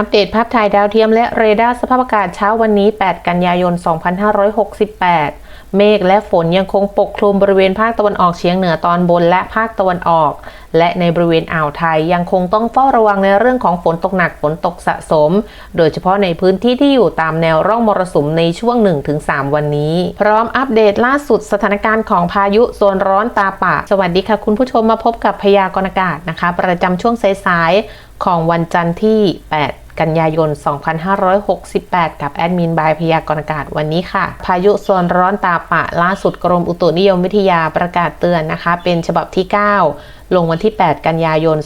อัปเดตภาพถ่ายดาวเทียมและเรดาร์สภาพอากาศเช้าวันนี้ 8 กันยายน 2568 เมฆและฝนยังคงปกคลุมบริเวณภาคตะวันออกเฉียงเหนือตอนบนและภาคตะวันออก และในบริเวณอ่าวไทยยังคงต้องเฝ้าระวังในเรื่องของฝนตกหนักฝนตกสะสม โดยเฉพาะในพื้นที่ที่อยู่ตามแนวร่องมรสุมในช่วง 1-3 วันนี้ พร้อมอัปเดตล่าสุดสถานการณ์ของพายุโซนร้อนตาปะ สวัสดีค่ะ คุณผู้ชมมาพบกับพยากรณ์อากาศนะคะ ประจำช่วงสายๆของวันจันทร์ที่ 8 กันยายน 2568 กับแอดมินบายพยากรณ์อากาศวันนี้ค่ะ พายุโซนร้อนตาปะล่าสุดกรมอุตุนิยมวิทยาประกาศเตือนนะคะ เป็นฉบับที่ 9 ลงวันที่ 8 กันยายน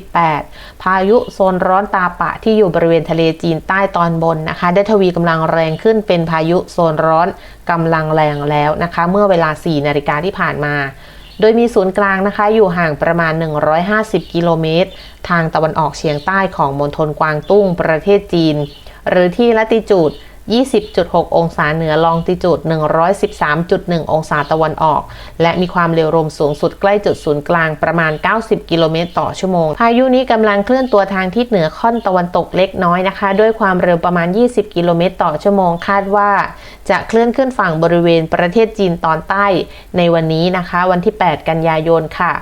2568 พายุโซนร้อนตาปะที่อยู่บริเวณทะเลจีนใต้ตอนบนนะคะ ได้ทวีกำลังแรงขึ้นเป็นพายุโซนร้อนกำลังแรงแล้วนะคะ เมื่อเวลา 4 นาฬิกาที่ผ่านมา โดยมีศูนย์กลางนะคะ อยู่ห่างประมาณ 150 กิโลเมตร ทางตะวันออกเฉียงใต้ของมณฑลกวางตุ้งประเทศจีน หรือที่ละติจูด 20.6 องศาเหนือลองติจูด 113.1 องศาตะวันออก และมีความเร็วลมสูงสุดใกล้จุดศูนย์กลางประมาณ 90 กิโลเมตรต่อชั่วโมง พายุนี้กำลังเคลื่อนตัวทางทิศเหนือค่อนตะวันตกเล็กน้อยนะคะ ด้วยความเร็วประมาณ 20 กิโลเมตรต่อชั่วโมง คาดว่า จะเคลื่อนขึ้นฝั่งบริเวณประเทศจีนตอนใต้ในวันนี้นะคะ วันที่ 8 กันยายนค่ะ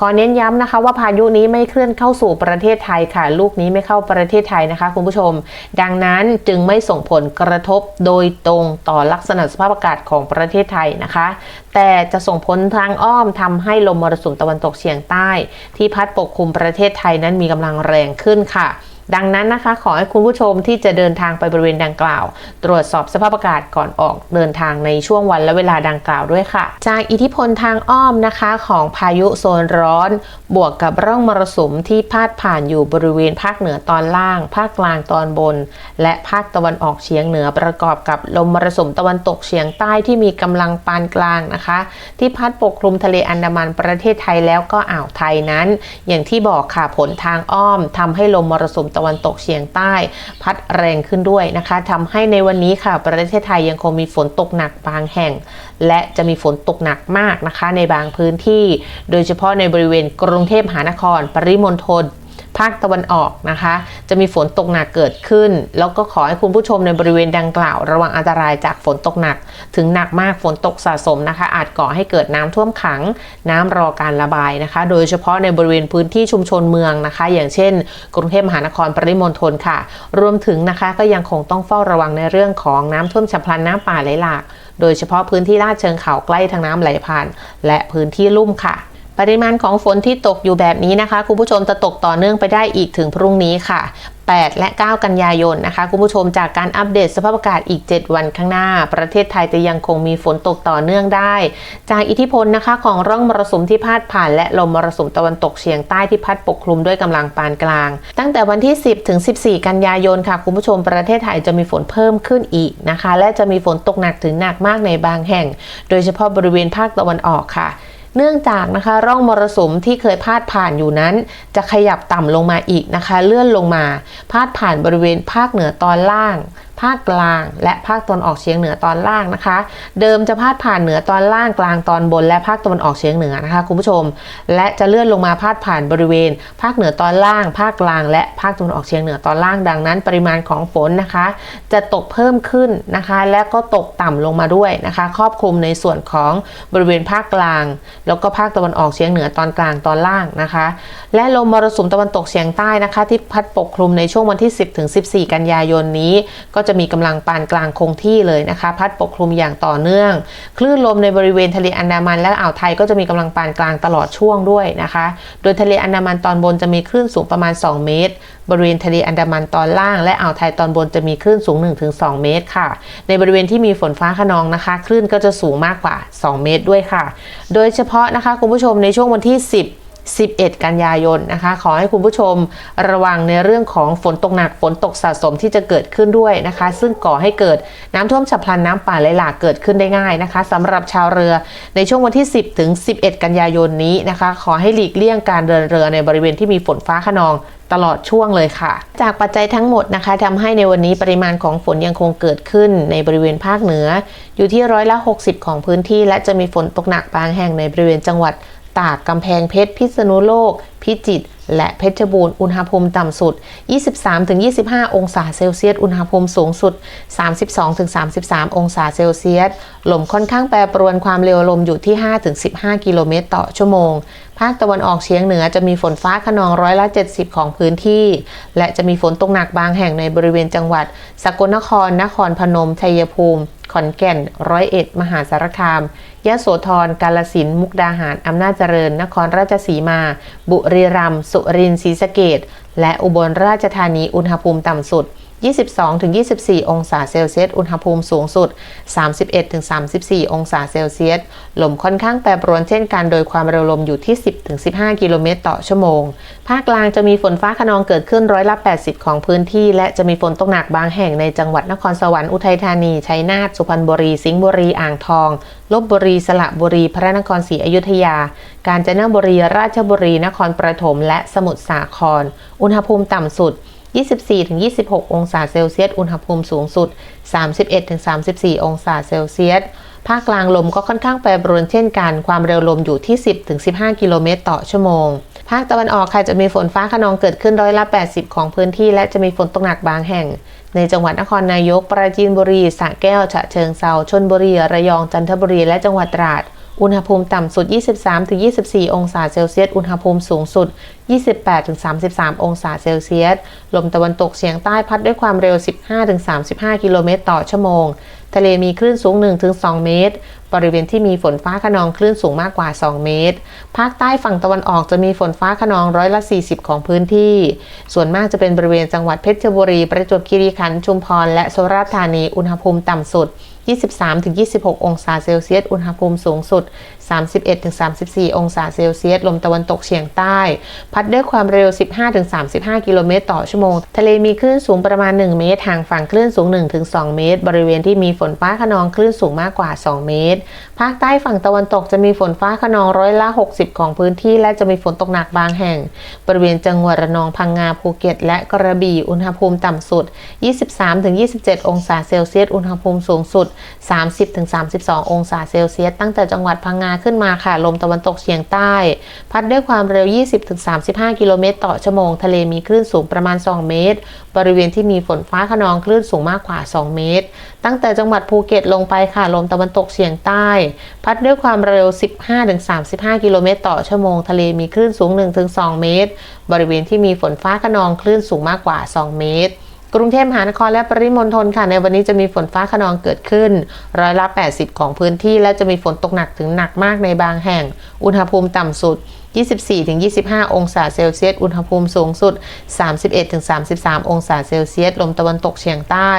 ขอเน้นย้ำนะคะว่าพายุนี้ไม่เคลื่อนเข้าสู่ประเทศไทยค่ะ ลูกนี้ไม่เข้าประเทศไทยนะคะ คุณผู้ชม ดังนั้นจึงไม่ส่งผลกระทบโดยตรงต่อลักษณะสภาพอากาศของประเทศไทยนะคะ แต่จะส่งผลทางอ้อมทำให้ลมมรสุมตะวันตกเฉียงใต้ ที่พัดปกคลุมประเทศไทยนั้นมีกำลังแรงขึ้นค่ะ ดังนั้นนะคะ ขอให้คุณผู้ชมที่จะเดินทางไปบริเวณดังกล่าว ตรวจสอบสภาพอากาศก่อนออกเดินทางในช่วงวันและเวลาดังกล่าวด้วยค่ะ จากอิทธิพลทางอ้อมนะคะของพายุโซนร้อน บวกกับร่องมรสุมที่พาดผ่านอยู่บริเวณภาคเหนือตอนล่าง ภาคกลางตอนบน และภาคตะวันออกเฉียงเหนือประกอบกับลมมรสุมตะวันตกเฉียงใต้ที่มีกำลังปานกลางนะคะ ที่พัดปกคลุมทะเลอันดามันประเทศไทยแล้วก็อ่าวไทยนั้น อย่างที่บอกค่ะผลทางอ้อมทำให้ลมมรสุมตะวันตกเฉียงใต้ พัดแรงขึ้นด้วยนะคะทำให้ในวันนี้ค่ะ ประเทศไทยยังคงมีฝนตกหนักบางแห่ง และจะมีฝนตกหนักมากนะคะ ในบางพื้นที่ โดยเฉพาะในบริเวณกรุงเทพมหานคร ปริมณฑล ภาคตะวันออกนะคะ จะมีฝนตกหนักเกิดขึ้น แล้วก็ขอให้คุณผู้ชมในบริเวณดังกล่าว ระวังอันตรายจากฝนตกหนัก ถึงหนักมากฝนตกสะสมนะคะ อาจก่อให้เกิดน้ำท่วมขัง น้ำรอการระบายนะคะ โดยเฉพาะในบริเวณพื้นที่ชุมชนเมืองนะคะ อย่างเช่น กรุงเทพมหานครปริมณฑลค่ะ รวมถึงนะคะก็ยังคงต้องเฝ้าระวังในเรื่องของน้ำท่วมฉับพลันน้ำป่าไหลหลาก โดยเฉพาะพื้นที่ลาดเชิงเขาใกล้ทางน้ำไหลผ่าน และพื้นที่ลุ่มค่ะ ปริมาณของฝนที่ตกอยู่แบบนี้นะคะ คุณผู้ชมจะตกต่อเนื่องไปได้อีกถึงพรุ่งนี้ค่ะ 8 และ 9 กันยายนนะคะ คุณผู้ชมจากการอัปเดตสภาพอากาศอีก 7 วันข้างหน้า ประเทศไทยจะยังคงมีฝนตกต่อเนื่องได้ จากอิทธิพลนะคะของร่องมรสุมที่พาดผ่านและลมมรสุมตะวันตกเฉียงใต้ที่พัดปกคลุมด้วยกำลังปานกลาง ตั้งแต่วันที่ 10 ถึง 14 กันยายนค่ะ คุณผู้ชมประเทศไทยจะมีฝนเพิ่มขึ้นอีกนะคะ และจะมีฝนตกหนักถึงหนักมากในบางแห่ง โดยเฉพาะบริเวณภาคตะวันออกค่ะ เนื่องจากนะคะร่องมรสุมที่เคยพาดผ่านอยู่นั้น จะขยับต่ำลงมาอีกนะคะ เลื่อนลงมา พาดผ่านบริเวณภาคเหนือตอนล่าง ภาคกลาง และภาคตะวันออกเฉียงเหนือตอนล่างนะคะ เดิมจะพาดผ่านเหนือตอนล่างกลางตอนบน และภาคตะวันออกเฉียงเหนือนะคะคุณผู้ชม และจะเลื่อนลงมาพาดผ่านบริเวณ ภาคเหนือตอนล่าง ภาคกลาง และภาคตะวันออกเฉียงเหนือตอนล่างดังนั้น ปริมาณของฝนนะคะ จะตกเพิ่มขึ้นนะคะ และก็ตกต่ำลงมาด้วยนะคะ ครอบคลุมในส่วนของบริเวณภาคกลาง แล้วก็ภาคตะวันออกเฉียงเหนือตอนกลางตอนล่างนะคะ และลมมรสุมตะวันตกเฉียงใต้นะคะ ที่พัดปกคลุมในช่วงวันที่ 10ถึง14 กันยายนนี้ก็จะมีกำลังปานกลางคงที่เลยนะคะ พัดปกคลุมอย่างต่อเนื่อง คลื่นลมในบริเวณทะเลอันดามัน และอ่าวไทยก็จะมีกำลังปานกลางตลอดช่วงด้วยนะคะ โดยทะเลอันดามันตอนบนจะมีคลื่นสูงประมาณ 2 เมตร บริเวณทะเลอันดามันตอนล่าง และอ่าวไทยตอนบนจะมีคลื่นสูง 1-2 เมตรค่ะ ในบริเวณที่มีฝนฟ้าขนองนะคะ คลื่นก็จะสูงมากกว่า 2 เมตรด้วยค่ะ โดยเฉพาะนะคะคุณผู้ชมในช่วงวันที่ 10 11 กันยายนนะคะ ขอให้คุณผู้ชมระวังในเรื่องของฝนตกหนักฝนตกสะสมที่จะเกิดขึ้นด้วยนะคะ ซึ่งก่อให้เกิดน้ำท่วมฉับพลันน้ำป่าไหลหลากเกิดขึ้นได้ง่ายนะคะสำหรับชาวเรือในช่วงวันที่ 10 ถึง 11 กันยายนนี้นะคะ ขอให้หลีกเลี่ยงการเดินเรือในบริเวณที่มีฝนฟ้าขนองตลอดช่วงเลยค่ะ จากปัจจัยทั้งหมดนะคะทำให้ในวันนี้ปริมาณของฝนยังคงเกิดขึ้นในบริเวณภาคเหนือ อยู่ที่ร้อยละ 60 ของพื้นที่ และจะมีฝนตกหนักบางแห่งในบริเวณจังหวัด ตากกำแพงเพชรพิษณุโลก พิจิตรและเพชรบูรณ์อุณหภูมิต่ำสุด 23-25 องศาเซลเซียส อุณหภูมิสูงสุด 32-33 องศาเซลเซียส ลมค่อนข้างแปรปรวนความเร็วลมอยู่ที่ 5-15 กิโลเมตรต่อชั่วโมง ภาคตะวันออกเฉียงเหนือจะมีฝนฟ้าขนองร้อยละ 70 ของพื้นที่ และจะมีฝนตกหนักบางแห่งในบริเวณจังหวัด สกลนคร นครพนม ชัยภูมิ ขอนแก่น ร้อยเอ็ด มหาสารคาม ยะโสธร กาลสินธุ์มุกดาหาร อำนาจเจริญ นครราชสีมา บุรีรัมย์สุรินทร์ศรีสะเกดและอุบลราชธานีอุณหภูมิต่ำสุด 22-24 องศาเซลเซียส อุณหภูมิสูงสุด 31-34 องศาเซลเซียส ลมค่อนข้างแปรปรวนเช่นกัน โดยความเร็วลมอยู่ที่ 10-15 กิโลเมตรต่อชั่วโมง ภาคกลางจะมีฝนฟ้าขนองเกิดขึ้นร้อยละ 80 ของพื้นที่ และจะมีฝนตกหนักบางแห่งในจังหวัดนครสวรรค์ อุทัยธานี ชัยนาท สุพรรณบุรี สิงห์บุรี อ่างทอง ลบบุรี สระบุรี พระนครศรีอยุธยา กาญจนบุรี ราชบุรี นครปฐม และสมุทรสาคร อุณหภูมิต่ำสุด 24-26 องศาเซลเซียส อุณหภูมิสูงสุด 31-34 องศาเซลเซียส ภาคกลางลมก็ค่อนข้างแปรปรวนเช่นกัน ความเร็วลมอยู่ที่ 10-15 กิโลเมตรต่อชั่วโมง ภาคตะวันออกค่ะจะมีฝนฟ้าขนองเกิดขึ้นร้อยละ 80 ของพื้นที่ และจะมีฝนตกหนักบางแห่ง ในจังหวัดนครนายก ปราจีนบุรีสระแก้ว ฉะเชิงเซาชลบุรี ระยอง จันทบุรี และจังหวัดตราด อุณหภูมิต่ำสุด 23-24 องศาเซลเซียส อุณหภูมิสูงสุด 28-33 องศาเซลเซียส ลมตะวันตกเฉียงใต้พัดด้วยความเร็ว 15-35 กิโลเมตรต่อชั่วโมง ทะเลมีคลื่นสูง 1-2 เมตร บริเวณที่มีฝนฟ้าขนองคลื่นสูงมากกว่า 2 เมตร ภาคใต้ฝั่งตะวันออกจะมีฝนฟ้าขนองร้อยละ 40 ของพื้นที่ ส่วนมากจะเป็นบริเวณจังหวัดเพชรบุรี ประจวบคีรีขันธ์ ชุมพร และสุราษฎร์ธานี อุณหภูมิต่ำสุด 23-26 องศาเซลเซียส อุณหภูมิสูงสุด 31-34 องศาเซลเซียส ลมตะวันตกเฉียงใต้ พัดด้วยความเร็ว 15-35 กิโลเมตรต่อชั่วโมง ทะเลมีคลื่นสูงประมาณ 1 เมตร ห่างฝั่งคลื่นสูง 1-2 เมตร บริเวณที่มีฝนฟ้าขนองคลื่นสูงมากกว่า 2 เมตร ภาคใต้ฝั่งตะวันตกจะมีฝนฟ้าขนองร้อยละ 60 ของพื้นที่ และจะมีฝนตกหนักบางแห่ง บริเวณจังหวัดระนอง พังงา ภูเก็ต และกระบี่ อุณหภูมิต่ำสุด 23-27 องศาเซลเซียส อุณหภูมิสูงสุด 30-32 องศาเซลเซียส ตั้งแต่จังหวัดพังงาขึ้นมาค่ะ ลมตะวันตกเฉียงใต้ พัดด้วยความเร็ว 20-35 กิโลเมตรต่อชั่วโมง ทะเลมีคลื่นสูงประมาณ 2 เมตร บริเวณที่มีฝนฟ้าขนองคลื่นสูงมากกว่า 2 เมตร ตั้งแต่จังหวัดภูเก็ตลงไปค่ะ ลมตะวันตกเฉียงใต้ พัดด้วยความเร็ว 15-35 กิโลเมตรต่อชั่วโมง ทะเลมีคลื่นสูง 1-2 เมตร บริเวณที่มีฝนฟ้าขนองคลื่นสูงมากกว่า 2 เมตร กรุงเทพมหานครและปริมณฑลค่ะ ในวันนี้จะมีฝนฟ้าขนองเกิดขึ้น ร้อยละ 80 ของพื้นที่ และจะมีฝนตกหนักถึงหนักมากในบางแห่ง อุณหภูมิต่ำสุด24-25 องศาเซลเซียส อุณหภูมิสูงสุด 31-33 องศาเซลเซียส ลมตะวันตกเฉียงใต้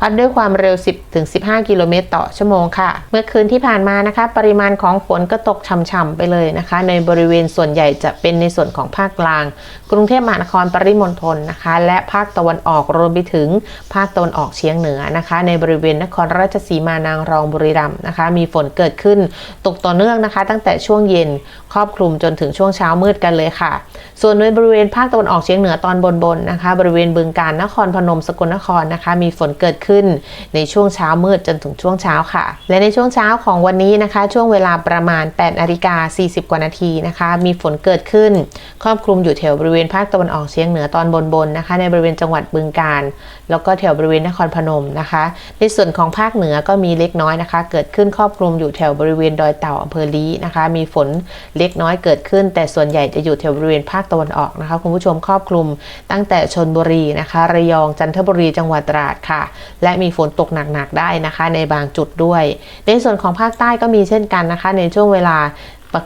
พัดด้วยความเร็ว 10-15 กิโลเมตรต่อชั่วโมงค่ะ เมื่อคืนที่ผ่านมานะคะ ปริมาณของฝนก็ตกช่ำๆไปเลยนะคะ ในบริเวณส่วนใหญ่จะเป็นในส่วนของภาคกลาง กรุงเทพมหานครปริมณฑลนะคะ และภาคตะวันออกรวมไปถึง ภาคตะวันออกเฉียงเหนือนะคะ ในบริเวณนครราชสีมานางรองบุรีรัมย์นะคะ มีฝนเกิดขึ้นตกต่อเนื่องนะคะ ตั้งแต่ช่วงเย็นครอบคลุมจนถึงช่วงเช้ามืดกันเลยค่ะ ส่วนในบริเวณภาคตะวันออกเฉียงเหนือตอนบนๆนะคะ บริเวณบึงกาฬนครพนมสกลนครนะคะ มีฝนเกิดขึ้นในช่วงเช้ามืดจนถึงช่วงเช้าค่ะ และในช่วงเช้าของวันนี้นะคะ ช่วงเวลาประมาณ8นาฬิกา40 กว่านาทีนะคะ มีฝนเกิดขึ้น ครอบคลุมอยู่แถวบริเวณภาคตะวันออกเฉียงเหนือตอนบนๆนะคะ ในบริเวณจังหวัดบึงกาฬแล้วก็แถวบริเวณนครพนมนะคะ ในส่วนของภาคเหนือก็มีเล็กน้อยนะคะ เกิดขึ้นครอบคลุมอยู่แถวบริเวณดอยเต่าอำเภอลี้นะคะ มีฝนเล็กน้อยเกิดขึ้น แต่ส่วนใหญ่จะอยู่แถวบริเวณภาคตะวันออกนะคะคุณผู้ชมครอบคลุมตั้งแต่ชนบุรีนะคะ ระยองจันทบุรีจังหวัดตราดค่ะ และมีฝนตกหนักๆได้นะคะ ในบางจุดด้วย ในส่วนของภาคใต้ก็มีเช่นกันนะคะ ในช่วงเวลา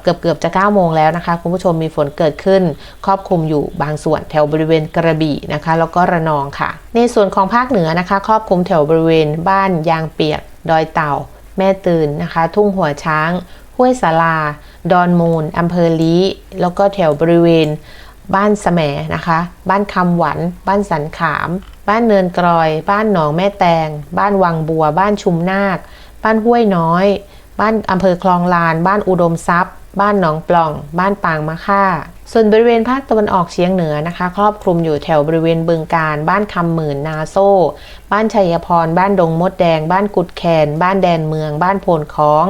เกือบเกือบจะ9โมงแล้วนะคะ คุณผู้ชมมีฝนเกิดขึ้น ครอบคลุมอยู่บางส่วนแถวบริเวณกระบี่นะคะ แล้วก็ระนองค่ะ ในส่วนของภาคเหนือนะคะ ครอบคลุมแถวบริเวณบ้านยางเปียก ดอยเต่า แม่ตื่นนะคะ ทุ่งหัวช้าง ห้วยสาลา ดอนมูลอำเภอลี้แล้วก็แถวบริเวณบ้านสแหมนะคะ บ้านคำหวัน บ้านสันขาม บ้านเนินกรอย บ้านหนองแม่แตง บ้านวังบัว บ้านชุมนาค บ้านห้วยน้อย บ้านอำเภอคลองลาน บ้านอุดมทรัพย์ บ้านหนองปล่อง บ้านปางมะค่า ส่วนบริเวณภาคตะวันออกเฉียงเหนือนะคะ ครอบคลุมอยู่แถวบริเวณบึงการ บ้านคำหมื่นนาโซ่ บ้านชัยพร บ้านดงมดแดง บ้านกุดแคน บ้านแดนเมือง บ้านโพนค้อง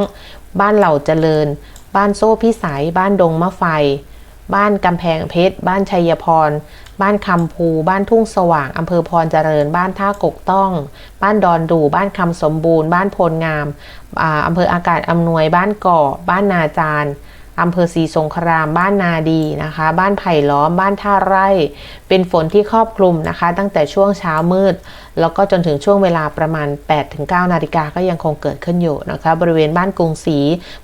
บ้านเหล่าเจริญ บ้านโซ่พิสัย บ้านดงมะไฟ บ้านกำแพงเพชร บ้านชัยพร บ้านคำภู บ้านทุ่งสว่างอำเภอพรเจริญ บ้านท่ากกต้อง บ้านดอนดู บ้านคำสมบูรณ์ บ้านโพลงามออำเภออากาศอำนวย บ้านก่อ บ้านนาจารอำเภอศรีสงคราม บ้านนาดีนะคะ บ้านไผ่ล้อม บ้านท่าไร่ เป็นฝนที่ครอบคลุมนะคะ ตั้งแต่ช่วงเช้ามืด แล้วก็จนถึงช่วงเวลาประมาณ 8-9 นาฬิกาก็ยังคงเกิดขึ้นอยู่นะคะ บริเวณบ้านกรุงศรี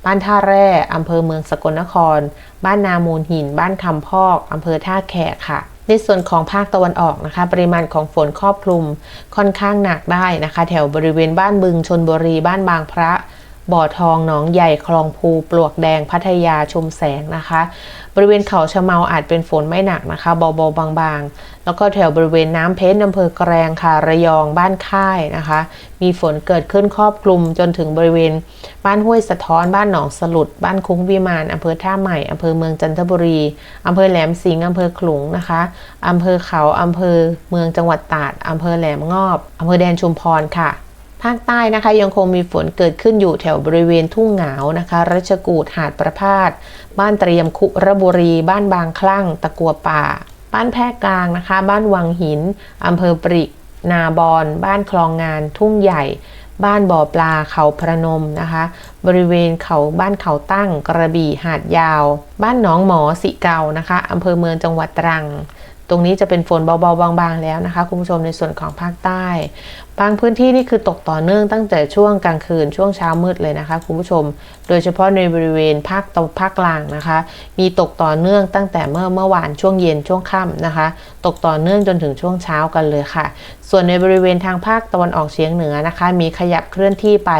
บ้านท่าแร่อำเภอเมืองสกลนคร บ้านนามูลหิน บ้านคำพอกอำเภอท่าแขกค่ะ ในส่วนของภาคตะวันออกนะคะ ปริมาณของฝนครอบคลุมค่อนข้างหนักได้นะคะ แถวบริเวณบ้านบึงชนบุรีบ้านบางพระ บ่อทองหนองใหญ่คลองภูปลวกแดงพัทยาชมแสงนะคะ บริเวณเขาชะเมาอาจเป็นฝนไม่หนักนะคะเบาๆบางๆ แล้วก็แถวบริเวณน้ำเพชรอำเภอแกรงค่ะระยองบ้านค่ายนะคะ มีฝนเกิดขึ้นครอบคลุมจนถึงบริเวณ บ้านห้วยสะท้อน บ้านหนองสลุด บ้านคุ้งวิมานอำเภอท่าใหม่อำเภอเมืองจันทบุรีอำเภอแหลมสิงห์อำเภอขลุงนะคะอำเภอเขาอำเภอเมืองจังหวัดตราดอำเภอแหลมงอบอำเภอแดนชุมพรค่ะ ภาคใต้นะคะยังคงมีฝนเกิดขึ้นอยู่แถวบริเวณทุ่งเหงานะคะรัชกูดหาดประพาสบ้านเตรียมคุระบุรี บ้านบางคลั่ง ตะกัวป่า บ้านแพร่กลางนะคะ บ้านวังหินอำเภอปริก นาบอน บ้านคลองงาน ทุ่งใหญ่ บ้านบ่อปลาเขาพระนมนะคะ บริเวณเขาบ้านเขาตั้ง กระบี่หาดยาว บ้านหนองหมอสิเกานะคะอำเภอเมืองจังหวัดตรัง ตรงนี้จะเป็นฝนเบาๆบางๆแล้วนะคะคุณผู้ชมในส่วนของภาคใต้ บางพื้นที่นี่คือตกต่อเนื่องตั้งแต่ช่วงกลางคืนช่วงเช้ามืดเลยนะคะคุณผู้ชม โดยเฉพาะในบริเวณภาคตะภาคกลางนะคะ มีตกต่อเนื่องตั้งแต่เมื่อเมื่อวานช่วงเย็นช่วงค่ำนะคะ ตกต่อเนื่องจนถึงช่วงเช้ากันเลยค่ะ ส่วนในบริเวณทางภาคตะวันออกเฉียงเหนือนะคะ มีขยับเคลื่อนที่ไป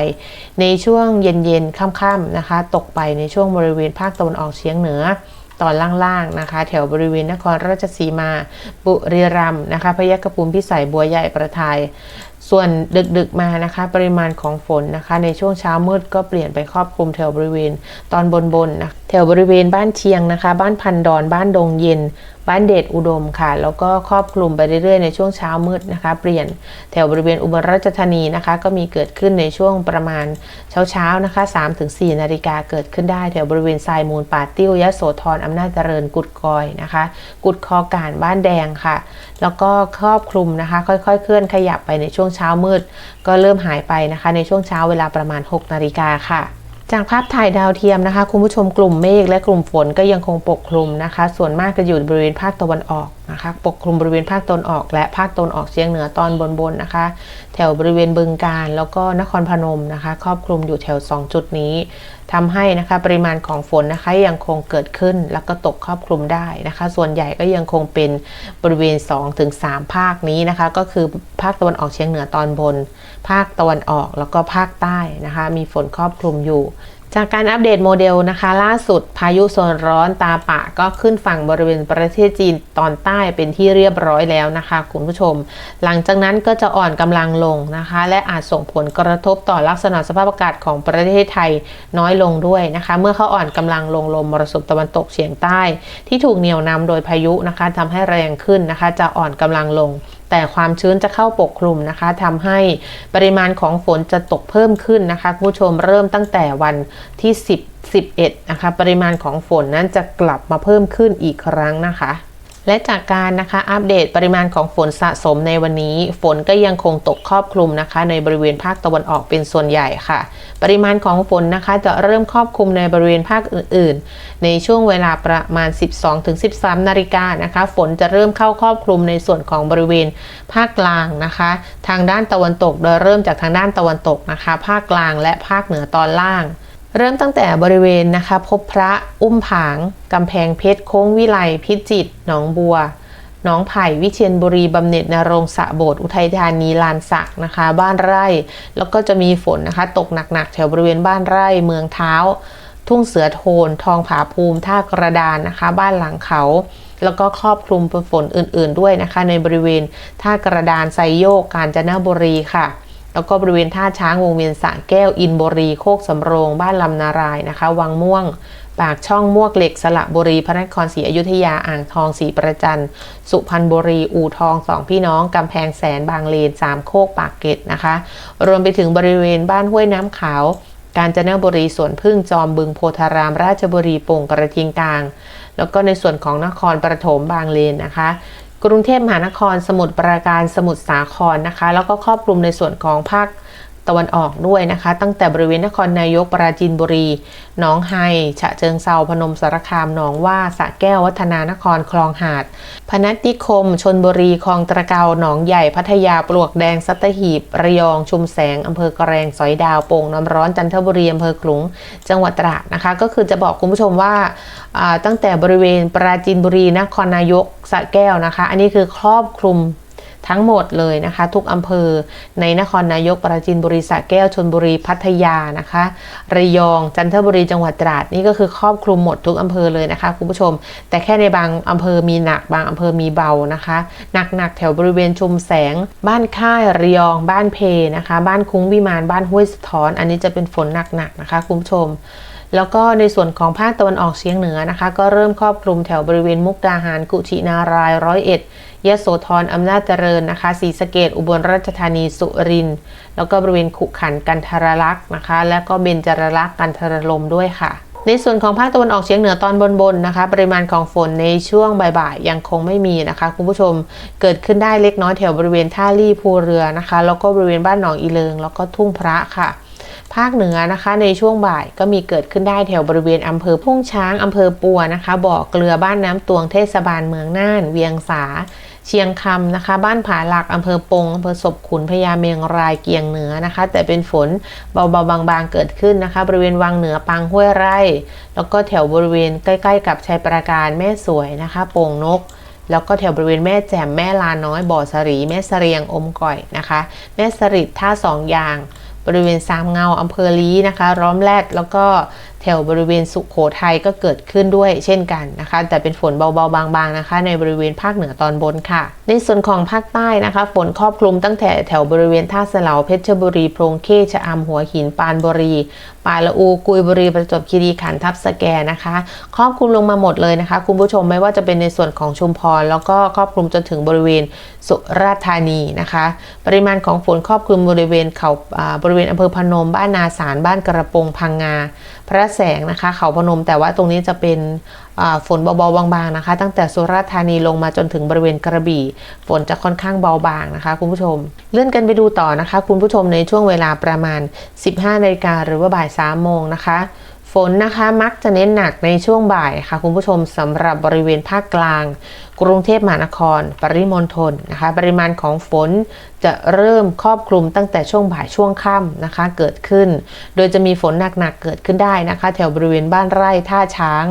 ในช่วงเย็นๆค่ำๆนะคะ ตกไปในช่วงบริเวณภาคตะวันออกเฉียงเหนือ ตอนล่างๆนะคะ แถวบริเวณนครราชสีมา บุรีรัมย์นะคะ พยัคฆภูมิพิสัยบัวใหญ่ประทาย ส่วนดึกๆมานะคะ ปริมาณของฝนนะคะ ในช่วงเช้ามืดก็เปลี่ยนไปครอบคลุมแถวบริเวณตอนบนๆนะแถวบริเวณบ้านเชียงนะคะ บ้านพันดอนบ้านดงเย็นบ้านเดชอุดมค่ะ แล้วก็ครอบคลุมไปเรื่อยๆในช่วงเช้ามืดนะคะ เปลี่ยนแถวบริเวณอุบลราชธานีนะคะ ก็มีเกิดขึ้นในช่วงประมาณเช้าๆนะคะ3-4นาฬิกาเกิดขึ้นได้แถวบริเวณทรายมูลป่าติ้วยะโสธรอำนาจเจริญกุดกอยนะคะ กุดคอการบ้านแดงค่ะ แล้วก็ครอบคลุมนะคะ ค่อยๆ เคลื่อนขยับไปในช่วงเช้ามืด ก็เริ่มหายไปนะคะ ในช่วงเช้าเวลาประมาณ 6 นาฬิกาค่ะ จากภาพถ่ายดาวเทียมนะคะ คุณผู้ชมกลุ่มเมฆและกลุ่มฝนก็ยังคงปกคลุมนะคะ ส่วนมากจะอยู่บริเวณภาคตะวันออก นะคะ ปกคลุมบริเวณภาคตะวันออก และภาคตะวันออกเฉียงเหนือตอนบนๆนะคะ แถวบริเวณบึงกาฬแล้วก็นครพนมนะคะ ครอบคลุมอยู่แถว 2 จุดนี้ทำให้นะคะปริมาณของฝนนะคะยังคงเกิดขึ้นแล้วก็ตกครอบคลุมได้นะคะ ส่วนใหญ่ก็ยังคงเป็นบริเวณ 2-3 ภาคนี้นะคะ ก็คือภาคตะวันออกเฉียงเหนือตอนบน ภาคตะวันออกแล้วก็ภาคใต้นะคะ มีฝนครอบคลุมอยู่ จากการอัปเดตโมเดลนะคะ ล่าสุดพายุโซนร้อนตาปะก็ขึ้นฝั่งบริเวณประเทศจีนตอนใต้เป็นที่เรียบร้อยแล้วนะคะคุณผู้ชม หลังจากนั้นก็จะอ่อนกำลังลงนะคะ และอาจส่งผลกระทบต่อลักษณะสภาพอากาศของประเทศไทยน้อยลงด้วยนะคะ เมื่อเขาอ่อนกำลังลงลมมรสุมตะวันตกเฉียงใต้ ที่ถูกเหนี่ยวนำโดยพายุนะคะทำให้แรงขึ้นนะคะ จะอ่อนกำลังลง แต่ความชื้นจะเข้าปกคลุมนะคะทำให้ปริมาณของฝนจะตกเพิ่มขึ้นนะคะผู้ชมเริ่มตั้งแต่วันที่ 10 11นะคะ ปริมาณของฝนนั้นจะกลับมาเพิ่มขึ้นอีกครั้งนะคะ และจากการนะคะอัปเดตปริมาณของฝนสะสมในวันนี้ ฝนก็ยังคงตกครอบคลุมนะคะ ในบริเวณภาคตะวันออกเป็นส่วนใหญ่ค่ะ ปริมาณของฝนนะคะจะเริ่มครอบคลุมในบริเวณภาคอื่น ๆ ในช่วงเวลาประมาณ 12-13 นาฬิกานะคะ ฝนจะเริ่มเข้าครอบคลุมในส่วนของบริเวณภาคกลางนะคะ ทางด้านตะวันตกโดยเริ่มจากทางด้านตะวันตกนะคะ ภาคกลางและภาคเหนือตอนล่าง เริ่มตั้งแต่บริเวณนะคะ พบพระอุ้มผางกำแพงเพชรโค้งวิไลพิจิตหนองบัวหนองไผ่วิเชียนบุรีบำเหน็จนรงสะโบดอุทัยธานีลานสักนะคะ บ้านไร่ แล้วก็จะมีฝนนะคะ ตกหนักๆ แถวบริเวณบ้านไร่เมืองเท้า ทุ่งเสือโทน ทองผาภูมิ ท่ากระดานนะคะ บ้านหลังเขา แล้วก็ครอบคลุมฝนอื่นๆด้วยนะคะ ในบริเวณท่ากระดานไซโยกกาญจนบุรีค่ะ แล้วก็บริเวณท่าช้างวงเวียนสระแก้วอินบุรีโคกสำโรงบ้านลำนารายนะคะ วังม่วง ปากช่องมวกเหล็กสระบุรีพระนครศรีอยุธยาอ่างทองศรีประจันสุพรรณบุรี อู่ทองสองพี่น้องกำแพงแสนบางเลนสามโคกปากเกร็ดนะคะ รวมไปถึงบริเวณบ้านห้วยน้ำขาว กาญจนบุรีสวนพึ่งจอมบึงโพธาราม ราชบุรีโป่งกระทิงกลางแล้วก็ในส่วนของนครปฐมบางเลนนะคะ กรุงเทพมหานคร สมุทรปราการ สมุทรสาครนะคะ แล้วก็ครอบคลุมในส่วนของภาค ตะวันออกด้วยนะคะ ตั้งแต่บริเวณนครนายกปราจีนบุรี หนองไฮฉะเชิงเซาพนมสารคามหนองว่าสะแก้ววัฒนานครคลองหาด พนัสนิคม ชนบุรีคลองตะเกาหนองใหญ่พัทยาปลวกแดงสัตหีบ ระยองชุมแสงอำเภอกระแรงสอยดาวโป่งน้ำร้อนจันทบุรีอำเภอขลุง จังหวัดตราดนะคะ ก็คือจะบอกคุณผู้ชมว่าตั้งแต่บริเวณปราจีนบุรีนครนายกสะแก้วนะคะ อันนี้คือครอบคลุม ทั้งหมดเลยนะคะ ทุกอำเภอในนครนายกปราจีนบุรีสระแก้วชนบุรีพัทยานะคะ ระยองจันทบุรีจังหวัดตราดนี่ก็คือครอบคลุมหมดทุกอำเภอเลยนะคะคุณผู้ชม แต่แค่ในบางอำเภอมีหนักบางอำเภอมีเบานะคะหนักๆแถวบริเวณชุมแสง บ้านค่ายระยอง บ้านเพนะคะ บ้านคุ้งวิมานบ้านห้วยสะท้อน อันนี้จะเป็นฝนหนักๆนะคะคุณผู้ชม แล้วก็ในส่วนของภาคตะวันออกเฉียงเหนือนะคะ ก็เริ่มครอบคลุมแถวบริเวณมุกดาหาร กุชินารายร้อยเอ็ดยะโสธรอำนาจเจริญนะคะศรีสะเกดอุบลราชธานีสุรินทร์แล้วก็บริเวณขุขันธ์กันทรลักษ์นะคะ และก็เบญจรลักษณ์กันทรลมด้วยค่ะในส่วนของภาคตะวันออกเฉียงเหนือตอนบนๆนะคะ ปริมาณของฝนในช่วงบ่ายๆยังคงไม่มีนะคะ คุณผู้ชมเกิดขึ้นได้เล็กน้อยแถวบริเวณท่าลี่ภูเรือนะคะ แล้วก็บริเวณบ้านหนองอีเลิง แล้วก็ทุ่งพระค่ะ ภาคเหนือนะคะ ในช่วงบ่ายก็มีเกิดขึ้นได้แถวบริเวณอำเภอพุ่งช้างอำเภอปัวนะคะ บ่อเกลือบ้านน้ำตวงเทศบาลเมืองน่าน เวียงสา เชียงคำนะคะ บ้านผาหลักอำเภอปงอำเภอศพขุนพญาเมียงรายเกียงเหนือนะคะ แต่เป็นฝนเบาๆบางๆเกิดขึ้นนะคะ บริเวณวังเหนือปางห้วยไร่ แล้วก็แถวบริเวณใกล้ๆ กับชัยปราการแม่สวยนะคะโป่งนกแล้วก็แถวบริเวณแม่แจ่มแม่ลาน้อยบ่อสรี แม่เสรียงอมก่อยนะคะ แม่สริดท่าสองยาง บริเวณสามเงาอำเภอลีนะคะ ร้อมแรดแล้วก็ แถวบริเวณสุขโขทัยก็เกิดขึ้นด้วยเช่นกันนะคะ แต่เป็นฝนเบาๆบางๆนะคะ ในบริเวณภาคเหนือตอนบนค่ะ ในส่วนของภาคใต้นะคะ ฝนครอบคลุมตั้งแต่แถวบริเวณท่าเสลาเพชรบุรีโพรงเขชะอำหัวหินปานบุรี ปาละอู กุยบุรีประจวบคีรีขันธ์ทับสแกนะคะ ครอบคลุมลงมาหมดเลยนะคะ คุณผู้ชมไม่ว่าจะเป็นในส่วนของชุมพร แล้วก็ครอบคลุมจนถึงบริเวณสุราษฎร์ธานีนะคะ ปริมาณของฝนครอบคลุมบริเวณเขาอ่าบริเวณอำเภอพนม บ้านนาสารบ้านกระโปรงพังงา พระแสงนะคะ เขาพนมแต่ว่าตรงนี้จะเป็นฝนเบาๆบางๆนะคะ ตั้งแต่สุราษฎร์ธานีลงมาจนถึงบริเวณกระบี่ ฝนจะค่อนข้างเบาบางนะคะ คุณผู้ชม เลื่อนกันไปดูต่อนะคะ คุณผู้ชมในช่วงเวลาประมาณ 15นาฬิกาหรือว่าบ่าย3โมงนะคะ ฝนนะคะมักจะเน้นหนักในช่วงบ่ายค่ะคุณผู้ชมสำหรับบริเวณภาคกลาง กรุงเทพมหานคร ปริมณฑลนะคะ ปริมาณของฝนจะเริ่มครอบคลุมตั้งแต่ช่วงบ่ายช่วงค่ำนะคะเกิดขึ้น โดยจะมีฝนหนักๆเกิดขึ้นได้นะคะ แถวบริเวณบ้านไร่ท่าช้าง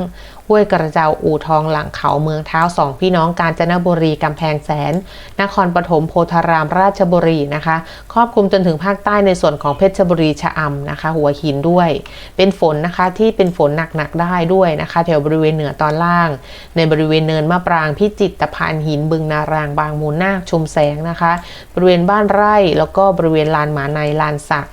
ห้วยกระเจ้าอู่ทองหลังเขาเมืองเท้าสองพี่น้องกาญจนบุรีกำแพงแสน นครปฐมโพธารามราชบุรีนะคะ ครอบคลุมจนถึงภาคใต้ในส่วนของเพชรบุรีชะอำนะคะ หัวหินด้วย เป็นฝนนะคะที่เป็นฝนหนักๆได้ด้วยนะคะ แถวบริเวณเหนือตอนล่าง ในบริเวณเนินมะปรางพิจิตรตะพานหินบึงนารางบางมูลนาคชุมแสงนะคะ บริเวณบ้านไร่แล้วก็บริเวณลานหมาในลานสัก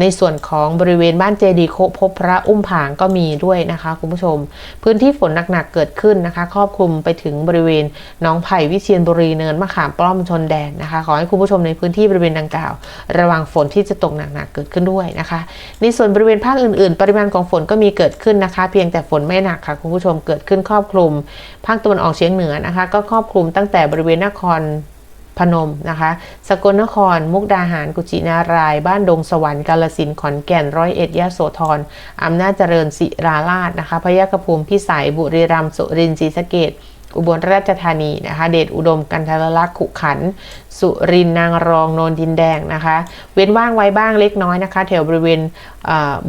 ในส่วนของบริเวณบ้านเจดีโคพบพระอุ้มผางก็มีด้วยนะคะคุณผู้ชม พื้นที่ฝนหนักๆเกิดขึ้นนะคะ ครอบคลุมไปถึงบริเวณน้องไผ่วิเชียรบุรีเนินมะขามป้อมชนแดนนะคะ ขอให้คุณผู้ชมในพื้นที่บริเวณดังกล่าว ระวังฝนที่จะตกหนักๆเกิดขึ้นด้วยนะคะ ในส่วนบริเวณภาคอื่นๆ ปริมาณของฝนก็มีเกิดขึ้นนะคะ เพียงแต่ฝนไม่หนักค่ะคุณผู้ชมเกิดขึ้นครอบคลุม ภาคตะวันออกเฉียงเหนือนะคะ ก็ครอบคลุมตั้งแต่บริเวณนคร พนมนะคะ สกลนคร มุกดาหาร กุชินาราย บ้านดงสวรรค์ กาลสินขอนแก่น ร้อยเอ็ดยะโสธรอำนาจเจริญศิราราชนะคะ พยากภูมิพิสัย บุรีรัมย์ สุรินทร์ศรีสะเกดอุบลราชธานีนะคะ เดชอุดม กันทรลักษณ์ขุขัน สุรินนางรองโนนดินแดงนะคะ เว้นว่างไว้บ้างเล็กน้อยนะคะ แถวบริเวณ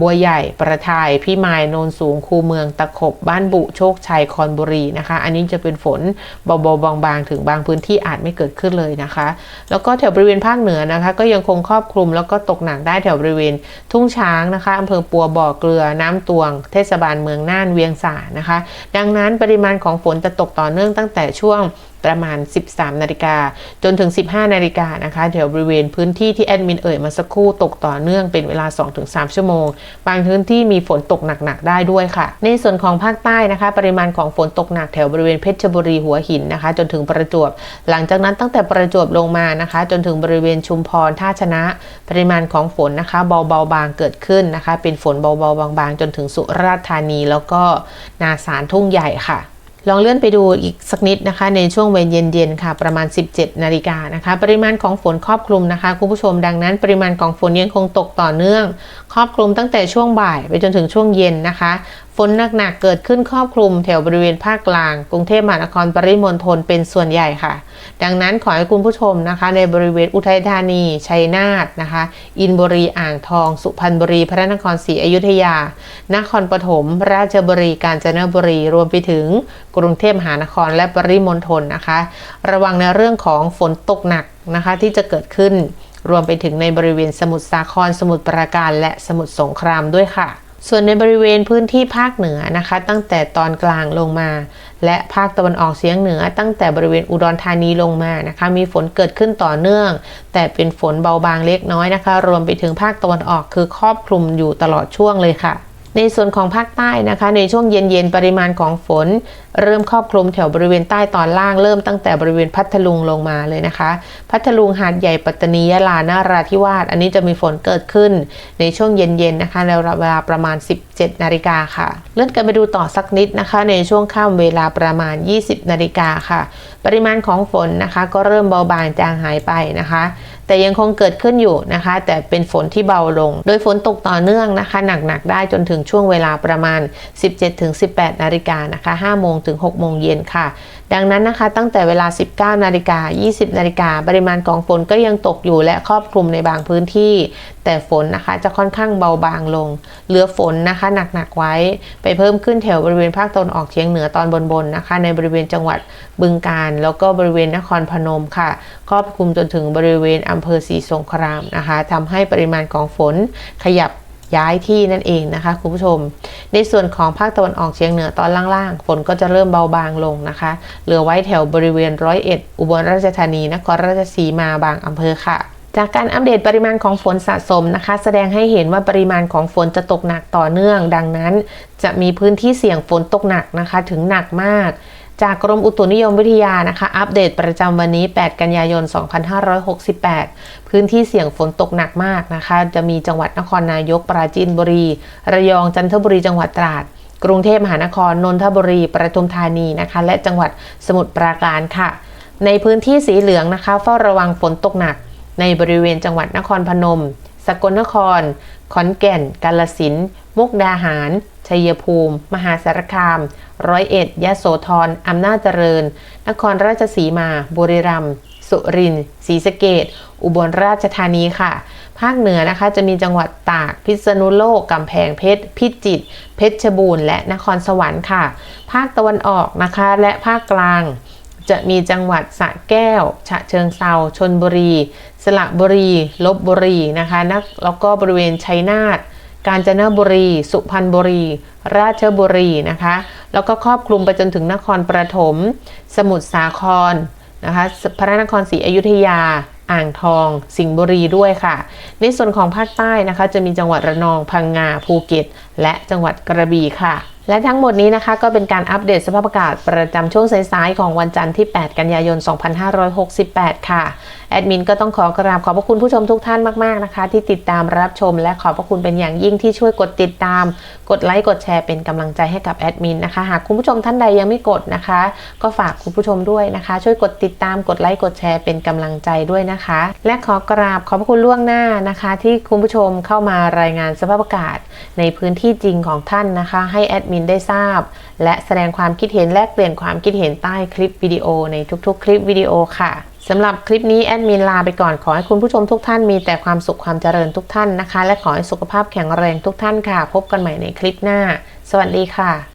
บัวใหญ่ประทายพี่มายโนนสูงคูเมืองตะขบบ้านบุโชคชัยคอนบุรีนะคะ อันนี้จะเป็นฝนเบาๆบางๆ ถึงบางพื้นที่อาจไม่เกิดขึ้นเลยนะคะ แล้วก็แถวบริเวณภาคเหนือนะคะ ก็ยังคงครอบคลุมแล้วก็ตกหนักได้แถวบริเวณทุ่งช้างนะคะอำเภอปัวบ่อเกลือน้ำตวง เทศบาลเมืองน่านเวียงสานะคะ ดังนั้นปริมาณของฝนจะตกต่อเนื่องตั้งแต่ช่วง ประมาณ 13 นาฬิกาจนถึง 15 นาฬิกานะคะแถวบริเวณพื้นที่ที่แอดมินเอ่ยมาสักครู่ตกต่อเนื่องเป็นเวลา 2-3 ชั่วโมง บางพื้นที่มีฝนตกหนัก ๆ ได้ด้วยค่ะ ในส่วนของภาคใต้นะคะ ปริมาณของฝนตกหนักแถวบริเวณเพชรบุรีหัวหินนะคะ จนถึงประจวบ หลังจากนั้นตั้งแต่ประจวบลงมานะคะ จนถึงบริเวณชุมพรท่าชนะ ปริมาณของฝนนะคะเบาๆบางเกิดขึ้นนะคะ เป็นฝนเบาๆบางๆ จนถึงสุราษฎร์ธานี แล้วก็นาสารทุ่งใหญ่ค่ะ ลองเลื่อนไปดูอีกสักนิดนะคะ ในช่วงเวรเย็นๆค่ะ ประมาณ 17 นาฬิกานะคะ ปริมาณของฝนครอบคลุมนะคะคุณผู้ชมดังนั้น ปริมาณของฝนยังคงตกต่อเนื่อง ครอบคลุมตั้งแต่ช่วงบ่ายไปจนถึงช่วงเย็นนะคะ ฝนหนักๆเกิดขึ้นครอบคลุมแถวบริเวณภาคกลาง กรุงเทพมหานครปริมณฑลเป็นส่วนใหญ่ค่ะ ดังนั้นขอให้คุณผู้ชมนะคะ ในบริเวณอุทัยธานี ชัยนาทนะคะ อินบุรีอ่างทอง สุพรรณบุรี พระนครศรีอยุธยา นครปฐมราชบุรีกาญจนบุรี รวมไปถึงกรุงเทพมหานครและปริมณฑลนะคะ ระวังในเรื่องของฝนตกหนักนะคะที่จะเกิดขึ้น รวมไปถึงในบริเวณสมุทรสาครสมุทรปราการและสมุทรสงครามด้วยค่ะ ส่วนในบริเวณพื้นที่ภาคเหนือนะคะ ตั้งแต่ตอนกลางลงมา และภาคตะวันออกเฉียงเหนือ ตั้งแต่บริเวณอุดรธานีลงมานะคะ มีฝนเกิดขึ้นต่อเนื่อง แต่เป็นฝนเบาบางเล็กน้อยนะคะ รวมไปถึงภาคตะวันออกคือครอบคลุมอยู่ตลอดช่วงเลยค่ะ ในส่วนของภาคใต้นะคะ ในช่วงเย็นๆ ปริมาณของฝน เริ่มครอบคลุมแถวบริเวณใต้ตอนล่างเริ่มตั้งแต่บริเวณพัทลุงลงมาเลยนะคะ พัทลุงหาดใหญ่ปัตตานียะลานาราธิวาสอันนี้จะมีฝนเกิดขึ้นในช่วงเย็นๆนะคะในเวลาประมาณ 17 นาฬิกาค่ะ เลื่อนกันไปดูต่อสักนิดนะคะ ในช่วงค่ำเวลาประมาณ 20 นาฬิกาค่ะ ปริมาณของฝนนะคะ ก็เริ่มเบาบางจางหายไปนะคะ แต่ยังคงเกิดขึ้นอยู่นะคะ แต่เป็นฝนที่เบาลง โดยฝนตกต่อเนื่องนะคะ หนักๆได้จนถึงช่วงเวลาประมาณ 17-18 นาฬิกานะคะ5โมงถึง6โมงเย็นค่ะ ดังนั้นนะคะ ตั้งแต่เวลา 19 นาฬิกา 20 นาฬิกาปริมาณของฝนก็ยังตกอยู่และครอบคลุมในบางพื้นที่ แต่ฝนนะคะจะค่อนข้างเบาบางลง เหลือฝนนะคะหนักๆไว้ ไปเพิ่มขึ้นแถวบริเวณภาคตะวันออกเฉียงเหนือตอนบนๆนะคะ ในบริเวณจังหวัดบึงกาฬแล้วก็บริเวณนครพนมค่ะ ครอบคลุมจนถึงบริเวณอำเภอศรีสงครามนะคะทำให้ปริมาณของฝนขยับย้ายที่นั่นเองนะคะคุณผู้ชม ในส่วนของภาคตะวันออกเฉียงเหนือตอนล่างๆ ฝนก็จะเริ่มเบาบางลงนะคะ เหลือไว้แถวบริเวณร้อยเอ็ดอุบลราชธานีนครราชสีมาบางอำเภอค่ะจากการอัปเดตปริมาณของฝนสะสมนะคะ แสดงให้เห็นว่าปริมาณของฝนจะตกหนักต่อเนื่อง ดังนั้นจะมีพื้นที่เสี่ยงฝนตกหนักนะคะ ถึงหนักมาก จากกรมอุตุนิยมวิทยานะคะ อัปเดตประจำวันนี้ 8 กันยายน 2568 พื้นที่เสี่ยงฝนตกหนักมากนะคะ จะมีจังหวัดนครนายก ปราจีนบุรี ระยอง จันทบุรี จังหวัดตราด กรุงเทพมหานคร นนทบุรี ประทุมธานีนะคะ และจังหวัดสมุทรปราการค่ะ ในพื้นที่สีเหลืองนะคะ เฝ้าระวังฝนตกหนัก ในบริเวณจังหวัดนครพนม สกลนคร ขอนแก่น กาลสินธุ์มุกดาหาร ชัยภูมิ มหาสารคาม ร้อยเอ็ด ยะโสธรอำนาจเจริญ นครราชสีมา บุรีรัมย์ สุรินทร์ ศรีสะเกดอุบลราชธานีค่ะ ภาคเหนือนะคะจะมีจังหวัดตาก พิษณุโลก กำแพงเพชร พิจิตร เพชรบูรณ์ และนครสวรรค์ค่ะ ภาคตะวันออกนะคะ และภาคกลาง จะมีจังหวัดสระแก้ว ฉะเชิงเซาชนบุรี สระบุรี ลบบุรีนะคะนแล้วก็บริเวณชัยนาทกาญจนบุรี สุพรรณบุรี ราชบุรีนะคะ แล้วก็ครอบคลุมไปจนถึงนครปฐมสมุทรสาครนะคะพระนครศรีอยุธยา อ่างทอง สิงห์บุรีด้วยค่ะ ในส่วนของภาคใต้นะคะ จะมีจังหวัดระนองพังงาภูเก็ต และจังหวัดกระบี่ค่ะ และทั้งหมดนี้นะคะก็เป็นการอัปเดตสภาพอากาศประจำช่วงสายๆของวันจันทร์ที่ 8 กันยายน 2568 ค่ะ แอดมินก็ต้องขอกราบขอบพระคุณผู้ชมทุกท่านมากๆนะคะ ที่ติดตามรับชม และขอบพระคุณเป็นอย่างยิ่งที่ช่วยกดติดตาม กดไลค์กดแชร์เป็นกำลังใจให้กับแอดมินนะคะหากคุณผู้ชมท่านใดยังไม่กดนะคะ ก็ฝากคุณผู้ชมด้วยนะคะ ช่วยกดติดตามกดไลค์กดแชร์เป็นกำลังใจด้วยนะคะ และขอกราบขอบพระคุณล่วงหน้านะคะ ที่คุณผู้ชมเข้ามารายงานสภาพอากาศในพื้นที่จริงของท่านนะคะ ให้แอดมินมินได้ทราบ และแสดงความคิดเห็นแลกเปลี่ยนความคิดเห็นใต้คลิปวิดีโอในทุกๆ คลิปวิดีโอค่ะสำหรับคลิปนี้แอดมินลาไปก่อนขอให้คุณผู้ชมทุกท่านมีแต่ความสุขความเจริญทุกท่านนะคะ และขอให้สุขภาพแข็งแรงทุกท่านค่ะ พบกันใหม่ในคลิปหน้า สวัสดีค่ะ